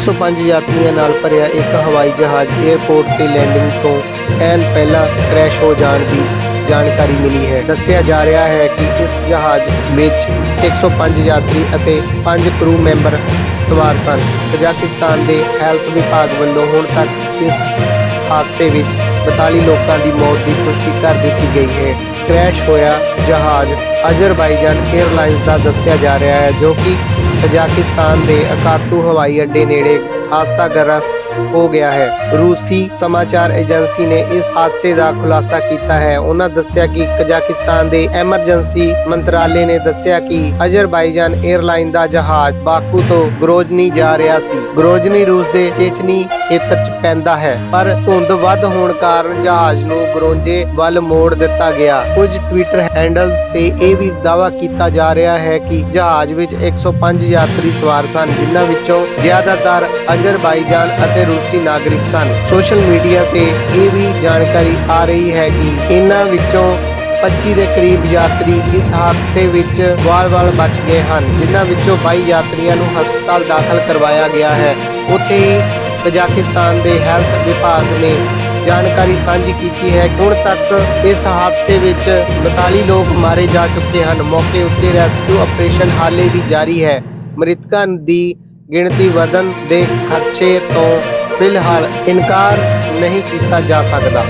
105 ਯਾਤਰੀਆਂ ਨਾਲ ਭਰਿਆ ਇੱਕ ਹਵਾਈ ਜਹਾਜ਼ 에ਅਰਪੋਰਟ ਤੇ ਲੈਂਡਿੰਗ ਤੋਂ ਐਨ ਪਹਿਲਾਂ ਕ੍ਰੈਸ਼ ਹੋ ਜਾਣ ਦੀ ਜਾਣਕਾਰੀ ਮਿਲੀ ਹੈ। ਦੱਸਿਆ ਜਾ ਰਿਹਾ ਹੈ ਕਿ ਇਸ ਜਹਾਜ਼ ਵਿੱਚ 105 ਯਾਤਰੀ ਅਤੇ 5 ਕਰੂ ਮੈਂਬਰ ਸਵਾਰ ਸਨ। ਕਜ਼ਾਕਿਸਤਾਨ ਦੇ ਹੈਲਥ ਵਿਭਾਗ ਵੱਲੋਂ ਹੁਣ ਤੱਕ ਇਸ ਹਾਦਸੇ ਵਿੱਚ 42 ਲੋਕਾਂ ਦੀ ਮੌਤ ਦੀ ਪੁਸ਼ਟੀ ਕਰ ਦਿੱਤੀ ਗਈ ਹੈ। ਕ੍ਰੈਸ਼ ਹੋਇਆ ਜਹਾਜ਼। ਅਜ਼ਰਬਾਈਜਾਨ 에ਅਰਲਾਈਨਸ ਦਾ ਦੱਸਿਆ ਜਾ ਰਿਹਾ ਹੈ ਜੋ ਕਿ ਕਜ਼ਾਕਿਸਤਾਨ ਦੇ ਅਕਾਤੂ ਹਵਾਈ ਅੱਡੇ ਨੇੜੇ ਹਾਦਸਾਗ੍ਰਸਤ ਹੋ ਗਿਆ ਹੈ। ਰੂਸੀ ਸਮਾਚਾਰ ਏਜੰਸੀ ਨੇ ਇਸ ਹਾਦਸੇ ਦਾ ਖੁਲਾਸਾ ਕੀਤਾ ਹੈ। ਉਹਨਾਂ ਦੱਸਿਆ ਕਿ ਕਜ਼ਾਕਿਸਤਾਨ ਦੇ ਐਮਰਜੈਂਸੀ ਮੰਤਰਾਲੇ ਨੇ ਦੱਸਿਆ ਕਿ ਅਜ਼ਰਬਾਈਜਾਨ 에ਅਰਲਾਈਨ ਦਾ ਜਹਾਜ਼ ਬਾਕੂ ਤੋਂ ਗਰੋਜਨੀ ਜਾ ਰਿਹਾ ਸੀ। ਗਰੋਜਨੀ ਰੂਸ ਦੇ ਚੇਚਨੀ ਖੇਤਰ 'ਚ ਪੈਂਦਾ ਹੈ। ਪਰ ਧੁੰਦ ਵੱਧ ਹੋਣ ਕਾਰਨ ਜਹਾਜ਼ ਨੂੰ ਗਰੋਂਜੇ ਵੱਲ ਮੋੜ ਦਿੱਤਾ ਗਿਆ। ਕੁਝ ਟਵਿੱਟਰ ਹੈਂਡਲਸ ਤੇ ਇਹ ਵੀ ਦਾਅਵਾ ਕੀਤਾ ਜਾ ਰਿਹਾ ਹੈ ਕਿ ਜਹਾਜ਼ ਵਿੱਚ 105 ਯਾਤਰੀ ਸਵਾਰ ਸਨ, ਜਿਨ੍ਹਾਂ ਵਿੱਚੋਂ ਜ਼ਿਆਦਾਤਰ ਅਜ਼ਰਬਾਈਜਾਨ ਅਤੇ ਰੂਸੀ ਨਾਗਰਿਕ ਸਨ। ਸੋਸ਼ਲ ਮੀਡੀਆ ਤੇ ਇਹ ਵੀ ਜਾਣਕਾਰੀ ਆ ਰਹੀ ਹੈ ਕਿ ਇਹਨਾਂ ਵਿੱਚੋਂ 25 ਦੇ ਕਰੀਬ ਯਾਤਰੀ ਇਸ ਹਾਦਸੇ ਵਿੱਚ ਵਾਲ-ਵਾਲ ਬਚ ਗਏ ਹਨ, ਜਿਨ੍ਹਾਂ ਵਿੱਚੋਂ 22 ਯਾਤਰੀਆਂ ਨੂੰ ਹਸਪਤਾਲ ਦਾਖਲ ਕਰਵਾਇਆ ਗਿਆ ਹੈ। ਉੱਥੇ ਹੀ ਕਜ਼ਾਕਿਸਤਾਨ ਦੇ ਹੈਲਥ ਵਿਭਾਗ ਨੇ ਜਾਣਕਾਰੀ ਸਾਂਝੀ ਕੀਤੀ ਹੈ ਹੁਣ ਤੱਕ ਇਸ ਹਾਦਸੇ ਵਿੱਚ 42 ਲੋਕ ਮਾਰੇ ਜਾ ਚੁੱਕੇ ਹਨ। ਮੌਕੇ ਉੱਤੇ ਰੈਸਕਿਊ ਆਪਰੇਸ਼ਨ ਹਾਲੇ ਵੀ ਜਾਰੀ ਹੈ। ਮ੍ਰਿਤਕਾਂ ਦੀ ਗਿਣਤੀ ਵਧਣ ਦੇ ਖਦਸ਼ੇ ਤੋਂ ਫਿਲਹਾਲ ਇਨਕਾਰ ਨਹੀਂ ਕੀਤਾ ਜਾ ਸਕਦਾ।